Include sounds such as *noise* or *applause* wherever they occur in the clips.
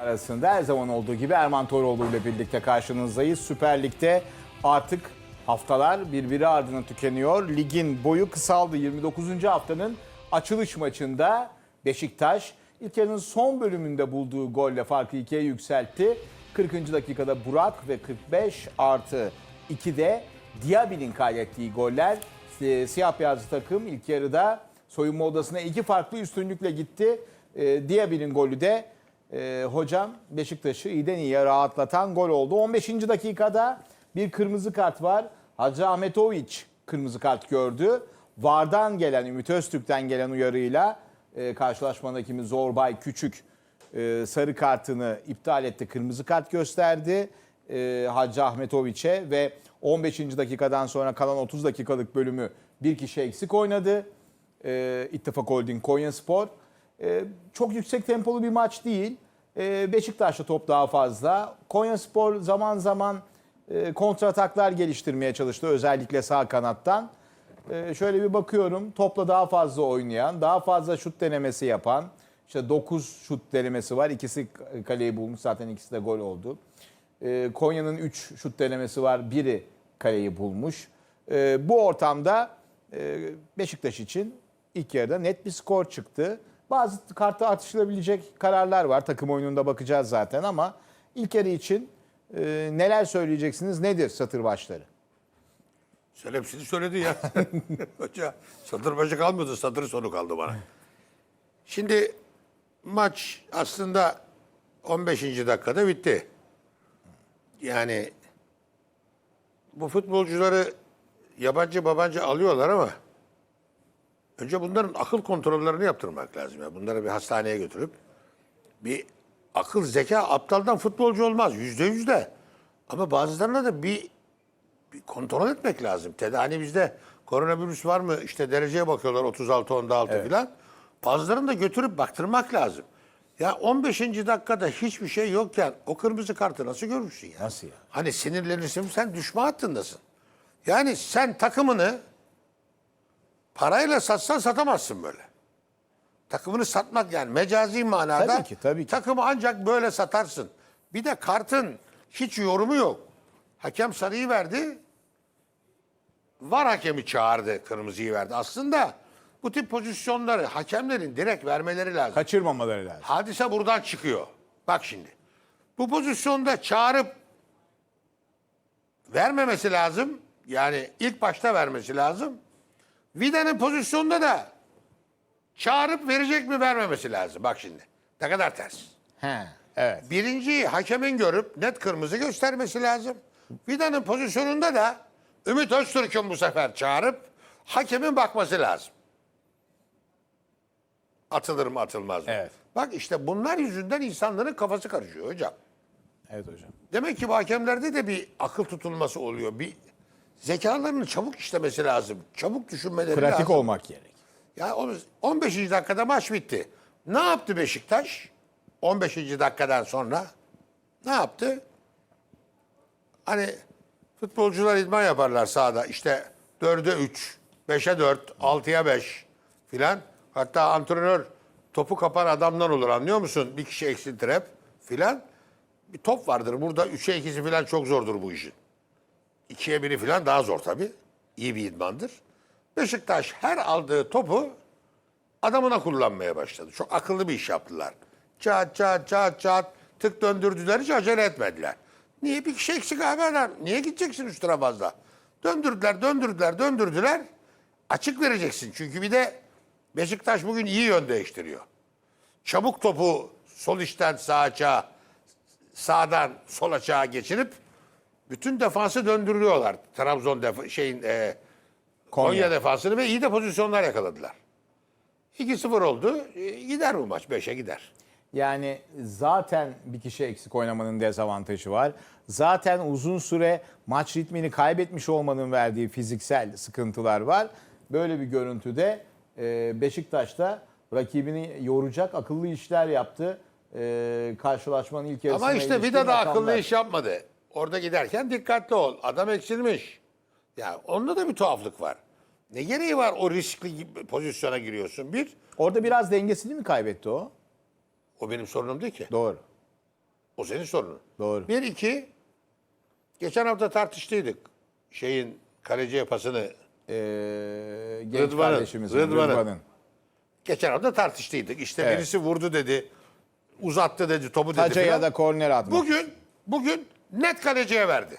arasında her zaman olduğu gibi Erman Toroğlu ile birlikte karşınızdayız. Süper Lig'de artık haftalar birbiri ardına tükeniyor. Ligin boyu kısaldı. 29. haftanın açılış maçında Beşiktaş ilk yarının son bölümünde bulduğu golle farkı ikiye yükseltti. 40. dakikada Burak ve 45 artı 2'de Diaby'nin kaydettiği goller e, siyah beyazlı takım ilk yarıda soyunma odasına iki farklı üstünlükle gitti. E, Diaby'nin golü de e, hocam Beşiktaş'ı iyiden iyiye rahatlatan gol oldu. 15. dakikada bir kırmızı kart var. Hacı Ahmetoviç kırmızı kart gördü. Vardan gelen Ümit Öztürk'ten gelen uyarıyla e, karşılaşmanın hakemi Zorbay Küçük e, sarı kartını iptal etti. Kırmızı kart gösterdi e, Hacı Ahmetoviç'e ve 15. dakikadan sonra kalan 30 dakikalık bölümü bir kişi eksik oynadı. E, İttifak Holding Konyaspor. E, çok yüksek tempolu bir maç değil. E, Beşiktaş'ta top daha fazla. Konyaspor zaman zaman e, kontrataklar geliştirmeye çalıştı özellikle sağ kanattan. E, şöyle bir bakıyorum topla daha fazla oynayan, daha fazla şut denemesi yapan. İşte 9 şut denemesi var. İkisi kaleyi bulmuş zaten ikisi de gol oldu. Konya'nın 3 şut denemesi var. Biri kaleyi bulmuş. Bu ortamda e, Beşiktaş için ilk yarıda net bir skor çıktı. Bazı kartı atışılabilecek kararlar var. Takım oyununda bakacağız zaten ama ilk yarı için e, neler söyleyeceksiniz? Nedir satır başları? Sen hepsini söyledi ya. *laughs* Hoca satır başı kalmadı, satır sonu kaldı bana. Şimdi maç aslında 15. dakikada bitti. Yani bu futbolcuları yabancı babancı alıyorlar ama önce bunların akıl kontrollerini yaptırmak lazım. ya. Bunları bir hastaneye götürüp bir akıl, zeka, aptaldan futbolcu olmaz. Yüzde yüz de. Ama bazılarına da bir bir kontrol etmek lazım. Ted hani bizde koronavirüs var mı? İşte dereceye bakıyorlar 36 onda 6 filan. Bazılarını da götürüp baktırmak lazım. Ya 15. dakikada hiçbir şey yokken o kırmızı kartı nasıl görürsün ya? Nasıl ya? Hani sinirlenirsin sen düşman hattındasın. Yani sen takımını parayla satsan satamazsın böyle. Takımını satmak yani mecazi manada Tabii ki, tabii ki. takımı ancak böyle satarsın. Bir de kartın hiç yorumu yok. Hakem sarıyı verdi. Var hakemi çağırdı, kırmızıyı verdi. Aslında bu tip pozisyonları hakemlerin direkt vermeleri lazım. Kaçırmamaları lazım. Hadise buradan çıkıyor. Bak şimdi. Bu pozisyonda çağırıp vermemesi lazım. Yani ilk başta vermesi lazım. Vida'nın pozisyonda da çağırıp verecek mi vermemesi lazım. Bak şimdi. Ne kadar ters. He, evet. Birinci hakemin görüp net kırmızı göstermesi lazım. Vida'nın pozisyonunda da Ümit Öztürk'ün bu sefer çağırıp hakemin bakması lazım. Atılır mı atılmaz mı? Evet. Bak işte bunlar yüzünden insanların kafası karışıyor hocam. Evet hocam. Demek ki bu hakemlerde de bir akıl tutulması oluyor. Bir zekalarının çabuk işlemesi lazım. Çabuk düşünmeleri Pratik lazım. olmak gerek. Ya o- 15. dakikada maç bitti. Ne yaptı Beşiktaş? 15. dakikadan sonra ne yaptı? Hani futbolcular idman yaparlar sahada. İşte 4'e 3, 5'e 4, 6'ya 5 filan. Hatta antrenör topu kapan adamdan olur anlıyor musun? Bir kişi eksiltir hep filan. Bir top vardır. Burada 3'e 2'si filan çok zordur bu işin. 2'ye 1'i filan daha zor tabii. İyi bir idmandır. Beşiktaş her aldığı topu adamına kullanmaya başladı. Çok akıllı bir iş yaptılar. Çat çat çat çat tık döndürdüler hiç acele etmediler. Niye bir kişi eksik abi adam? Niye gideceksin üstüne fazla? Döndürdüler, döndürdüler, döndürdüler. Açık vereceksin. Çünkü bir de Beşiktaş bugün iyi yön değiştiriyor. Çabuk topu sol içten sağ açığa, sağdan sol açığa geçirip bütün defansı döndürüyorlar. Trabzon def şeyin e, Konya. Konya. defansını ve iyi de pozisyonlar yakaladılar. 2-0 oldu. E, gider bu maç. 5'e gider. Yani zaten bir kişi eksik oynamanın dezavantajı var. Zaten uzun süre maç ritmini kaybetmiş olmanın verdiği fiziksel sıkıntılar var. Böyle bir görüntüde e, Beşiktaş'ta rakibini yoracak akıllı işler yaptı. E, karşılaşmanın ilk yarısında Ama işte Vida da akıllı iş yapmadı. Orada giderken dikkatli ol. Adam eksilmiş. Ya onda da bir tuhaflık var. Ne gereği var o riskli pozisyona giriyorsun? Bir, Orada biraz dengesini mi kaybetti o? o benim sorunum değil ki. Doğru. O senin sorunun. Doğru. Bir, iki, geçen hafta tartıştıydık. Şeyin kaleci yapasını. Ee, genç Rıdvan'ın, kardeşimizin Rıdvan'ın. Rıdvan'ın. Geçen hafta tartıştıydık. İşte Evet. birisi vurdu dedi. Uzattı dedi, topu dedi Taca ya da korner atmak. Bugün, bugün net kaleciye verdi.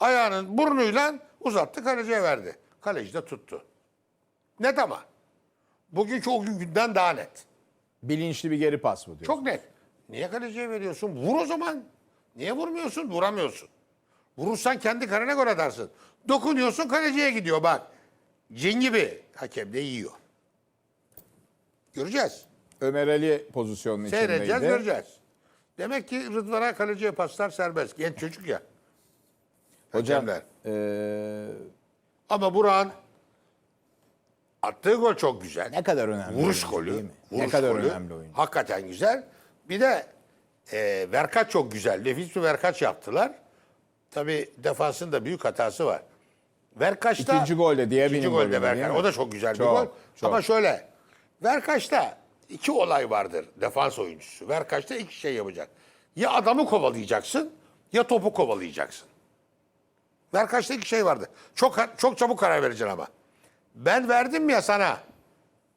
Ayağının burnuyla uzattı kaleciye verdi. Kaleci de tuttu. Net ama. Bugünkü o günden daha net. Bilinçli bir geri pas bu diyor. Çok net. Niye kaleciye veriyorsun? Vur o zaman. Niye vurmuyorsun? Vuramıyorsun. Vurursan kendi karına gol atarsın. Dokunuyorsun kaleciye gidiyor bak. Cin gibi. Hakem de yiyor. Göreceğiz. Ömer Ali Seyredeceğiz, içindeydi. göreceğiz. Demek ki Rıdvan'a kaleciye paslar serbest. Genç çocuk ya. Hocam Hakemler. ee, Ama Burak'ın attığı gol çok güzel. ne kadar önemli. Vuruş oyuncu golü. değil mi? Vuruş ne kadar golü. önemli oyun. Hakikaten güzel. Bir de e, Verkaç çok güzel. Nefis bir Verkaç yaptılar. Tabii defansın da büyük hatası var. Verkaç'ta İkinci golde diye ikinci golde Verkaç. O da çok güzel bir Çok, gol. çok. Ama şöyle Verkaç'ta iki olay vardır defans oyuncusu. Verkaç'ta iki şey yapacak. Ya adamı kovalayacaksın ya topu kovalayacaksın. Verkaç'ta iki şey vardı. Çok çok çabuk karar vereceksin ama. Ben verdim ya sana.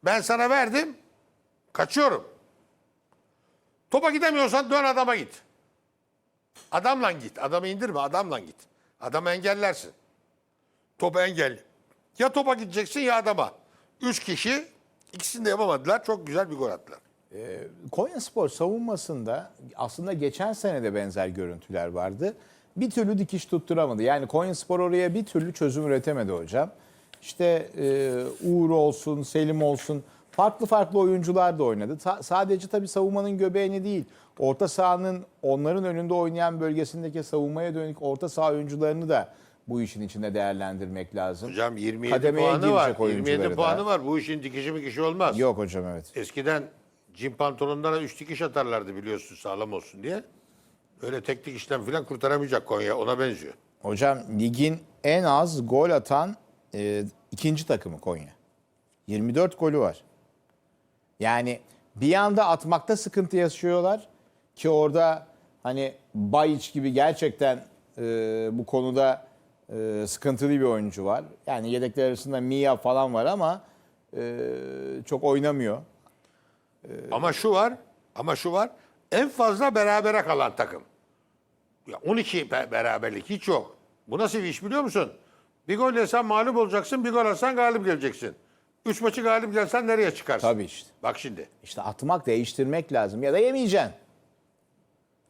Ben sana verdim. Kaçıyorum. Topa gidemiyorsan dön adama git. Adamla git. Adamı indirme adamla git. Adamı engellersin. Topu engel. Ya topa gideceksin ya adama. Üç kişi ikisini de yapamadılar. Çok güzel bir gol attılar. Konyaspor savunmasında aslında geçen sene de benzer görüntüler vardı. Bir türlü dikiş tutturamadı. Yani Konyaspor oraya bir türlü çözüm üretemedi hocam. İşte e, Uğur olsun, Selim olsun farklı farklı oyuncular da oynadı. Ta- sadece tabii savunmanın göbeğini değil, orta sahanın onların önünde oynayan bölgesindeki savunmaya dönük orta saha oyuncularını da bu işin içinde değerlendirmek lazım. Hocam 27 Kademeye puanı var. girecek oyuncuları 27 da. puanı var. Bu işin dikişi mi kişi olmaz. Yok hocam evet. Eskiden cin pantolonlara üç dikiş atarlardı biliyorsun sağlam olsun diye. Öyle tek dikişten falan kurtaramayacak Konya. Ona benziyor. Hocam ligin en az gol atan e, ikinci takımı Konya. 24 golü var. Yani bir yanda atmakta sıkıntı yaşıyorlar ki orada hani Bayiç gibi gerçekten e, bu konuda e, sıkıntılı bir oyuncu var. Yani yedekler arasında Mia falan var ama e, çok oynamıyor. Ama şu var, ama şu var. En fazla berabere kalan takım. Ya 12 be- beraberlik hiç yok. Bu nasıl bir iş biliyor musun? Bir gol yesen mağlup olacaksın, bir gol atsan galip geleceksin. Üç maçı galip gelsen nereye çıkarsın? Tabii işte. Bak şimdi. İşte atmak, değiştirmek lazım ya da yemeyeceksin.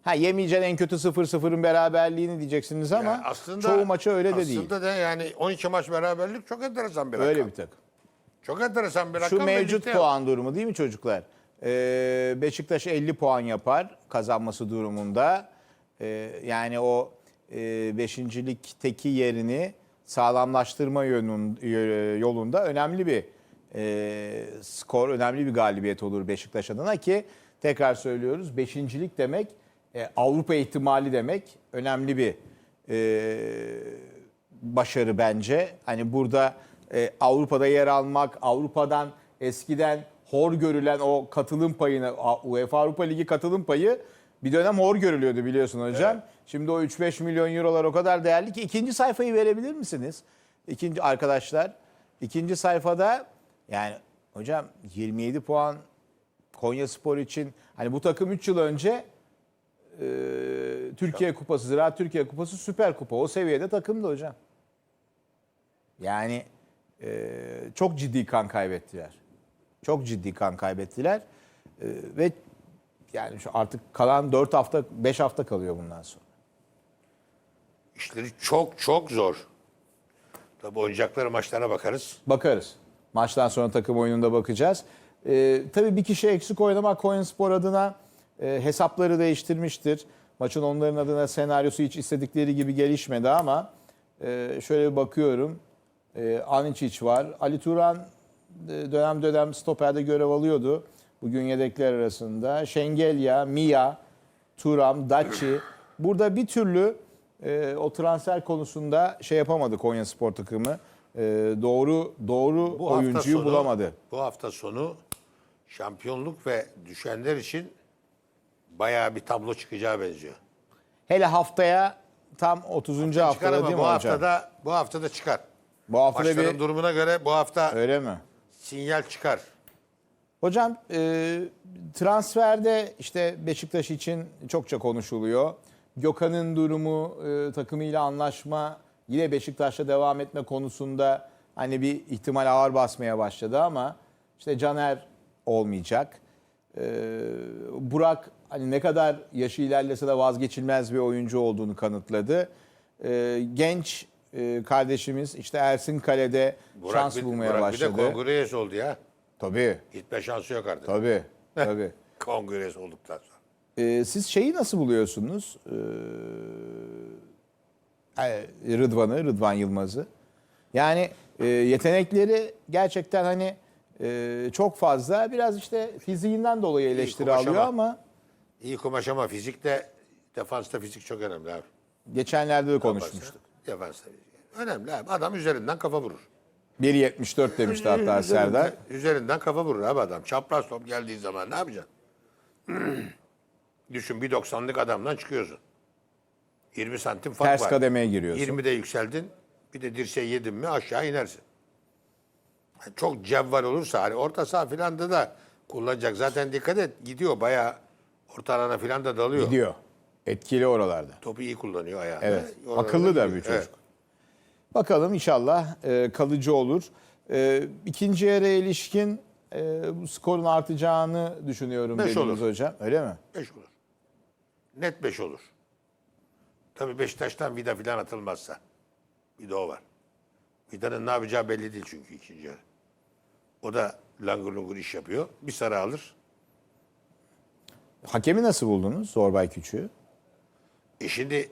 Ha yemeyeceksin en kötü 0-0'ın beraberliğini diyeceksiniz ama Yani aslında çoğu maçı öyle de değil. Aslında da yani 12 maç beraberlik çok enteresan bir rakam. Öyle bir takım. Çok enteresan bir rakam. Şu mevcut ligde- puan durumu değil mi çocuklar? Ee, Beşiktaş 50 puan yapar kazanması durumunda. Ee, yani o e, beşincilikteki yerini sağlamlaştırma yönün, yö- yolunda önemli bir e, skor, önemli bir galibiyet olur Beşiktaş adına ki tekrar söylüyoruz beşincilik demek e, Avrupa ihtimali demek önemli bir e, başarı bence. Hani burada e, Avrupa'da yer almak, Avrupa'dan eskiden hor görülen o katılım payını, UEFA Avrupa Ligi katılım payı bir dönem hor görülüyordu biliyorsun hocam. Şimdi o 3-5 milyon eurolar o kadar değerli ki ikinci sayfayı verebilir misiniz? İkinci arkadaşlar, ikinci sayfada yani hocam 27 puan Konya Spor için hani bu takım 3 yıl önce e, Türkiye Kupası, Ziraat Türkiye Kupası Süper Kupa o seviyede takımdı hocam. Yani e, çok ciddi kan kaybettiler. Çok ciddi kan kaybettiler. E, ve yani şu artık kalan 4 hafta, 5 hafta kalıyor bundan sonra. İşleri çok çok zor. Tabii oynayacakları maçlara bakarız. Bakarız. Maçtan sonra takım oyununda bakacağız. Ee, tabii bir kişi eksik oynamak Konyaspor adına e, hesapları değiştirmiştir. Maçın onların adına senaryosu hiç istedikleri gibi gelişmedi ama e, şöyle bir bakıyorum. E, Aniçiç var. Ali Turan e, dönem dönem stoperde görev alıyordu. Bugün yedekler arasında. Şengelya, Mia, Turam, Daci. Burada bir türlü e, o transfer konusunda şey yapamadı Konya Spor takımı. E, doğru doğru Bu oyuncuyu sonu- bulamadı. Bu hafta sonu şampiyonluk ve düşenler için bayağı bir tablo çıkacağı benziyor. Hele haftaya tam 30. Çıkar haftada ama değil bu mi hocam? haftada bu haftada çıkar. Bu haftada Maçların bir durumuna göre bu hafta öyle mi? sinyal çıkar. Hocam e, transferde işte Beşiktaş için çokça konuşuluyor. Gökhan'ın durumu, e, takımıyla anlaşma, yine Beşiktaş'ta devam etme konusunda hani bir ihtimal ağır basmaya başladı ama işte Caner olmayacak. E, Burak hani ne kadar yaşı ilerlese de vazgeçilmez bir oyuncu olduğunu kanıtladı. E, genç e, kardeşimiz işte Ersin Kale'de şans bir, bulmaya Burak başladı. bir de kongres oldu ya. Tabii, Gitme şansı yok artık. tabii, *laughs* tabii. Kongres olduktan sonra. Ee, siz şeyi nasıl buluyorsunuz? E, Rıdvan'ı, Rıdvan Yılmaz'ı. Yani e, yetenekleri gerçekten hani e, çok fazla. Biraz işte fiziğinden dolayı eleştiri alıyor ama. İyi kumaş ama fizikte, defansta fizik çok önemli abi. geçenlerde de konuşmuştuk. Defansta fizik. Önemli abi. Adam üzerinden kafa vurur. 1.74 demişti hatta Serdar. Üzerinden kafa vurur abi adam. Çapraz top geldiği zaman ne yapacaksın? *clears throat* Düşün bir 90'lık adamdan çıkıyorsun. 20 santim fark Ters var. kademeye giriyorsun. 20'de yükseldin. Bir de dirseği yedin mi aşağı inersin. Çok cevval olursa hani orta saha filan da kullanacak. Zaten dikkat et gidiyor bayağı orta alana filan da dalıyor. Gidiyor. Etkili oralarda. Topu iyi kullanıyor ayağını. Evet. Akıllı da bir çocuk. Evet. Bakalım inşallah e, kalıcı olur. E, ikinci yarıya ilişkin e, bu skorun artacağını düşünüyorum Beş dediniz olur. hocam. Öyle mi? 5 olur. Net 5 olur. Tabii Beşiktaş'tan vida filan atılmazsa. Bir de o var. Vida'nın ne yapacağı belli değil çünkü ikinci yarı. O da langur lungur iş yapıyor. Bir sarı alır. Hakemi nasıl buldunuz Zorbay Küçüğü? E şimdi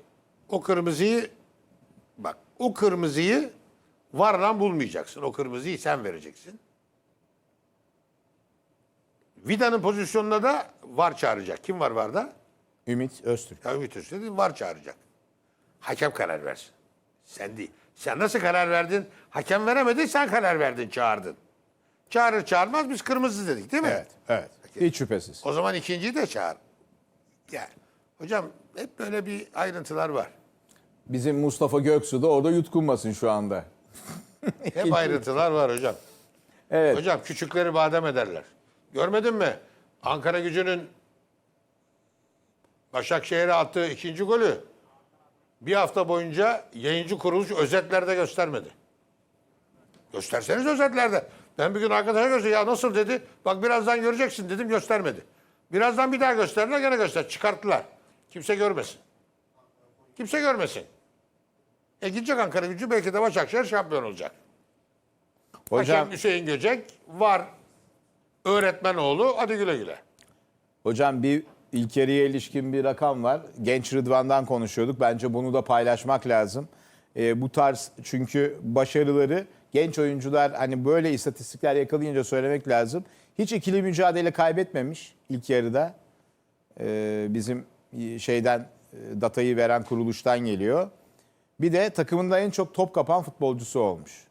o kırmızıyı bak o kırmızıyı varla bulmayacaksın. O kırmızıyı sen vereceksin. Vida'nın pozisyonunda da var çağıracak. Kim var varda? Ümit Öztürk. Ya Ümit Öztürk var çağıracak. Hakem karar versin. Sen değil. Sen nasıl karar verdin? Hakem veremedi sen karar verdin çağırdın. Çağırır çağırmaz biz kırmızı dedik değil mi? Evet, evet. Hiç şüphesiz. O zaman ikinciyi de çağır. Ya hocam hep böyle bir ayrıntılar var. Bizim Mustafa Göksu da orada yutkunmasın şu anda. *laughs* Hep ayrıntılar var hocam. Evet. Hocam küçükleri badem ederler. Görmedin mi? Ankara gücünün Başakşehir'e attığı ikinci golü bir hafta boyunca yayıncı kuruluş özetlerde göstermedi. Gösterseniz özetlerde. Ben bir gün arkadaşa gösterdim. Ya nasıl dedi. Bak birazdan göreceksin dedim göstermedi. Birazdan bir daha gösterdiler gene göster. Çıkarttılar. Kimse görmesin. Kimse görmesin. E gidecek Ankara gücü belki de Başakşehir şampiyon olacak. Hocam, Hakem Hüseyin Göcek var. Öğretmen oğlu hadi güle güle. hocam bir ilk yarıya ilişkin bir rakam var. Genç Rıdvan'dan konuşuyorduk. Bence bunu da paylaşmak lazım. Ee, bu tarz çünkü başarıları genç oyuncular hani böyle istatistikler yakalayınca söylemek lazım. Hiç ikili mücadele kaybetmemiş ilk yarıda. Ee, bizim şeyden e, datayı veren kuruluştan geliyor. Bir de takımında en çok top kapan futbolcusu olmuş.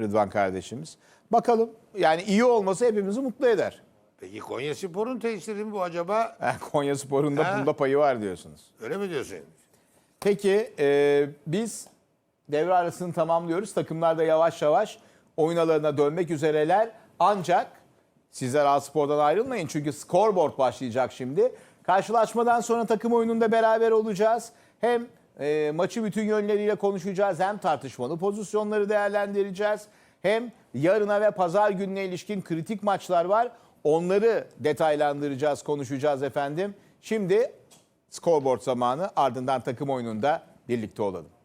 Rıdvan kardeşimiz. Bakalım yani iyi olması hepimizi mutlu eder. Peki Konya Spor'un tesiri mi bu acaba? Konya Spor'un da bunda payı var diyorsunuz. Öyle mi diyorsun? Peki e, biz devre arasını tamamlıyoruz. Takımlar da yavaş yavaş oyun alanına dönmek üzereler. Ancak sizler A-Spor'dan ayrılmayın çünkü scoreboard başlayacak şimdi. Karşılaşmadan sonra takım oyununda beraber olacağız. Hem e, maçı bütün yönleriyle konuşacağız hem tartışmalı pozisyonları değerlendireceğiz. Hem yarına ve pazar gününe ilişkin kritik maçlar var. Onları detaylandıracağız, konuşacağız efendim. Şimdi scoreboard zamanı ardından takım oyununda birlikte olalım.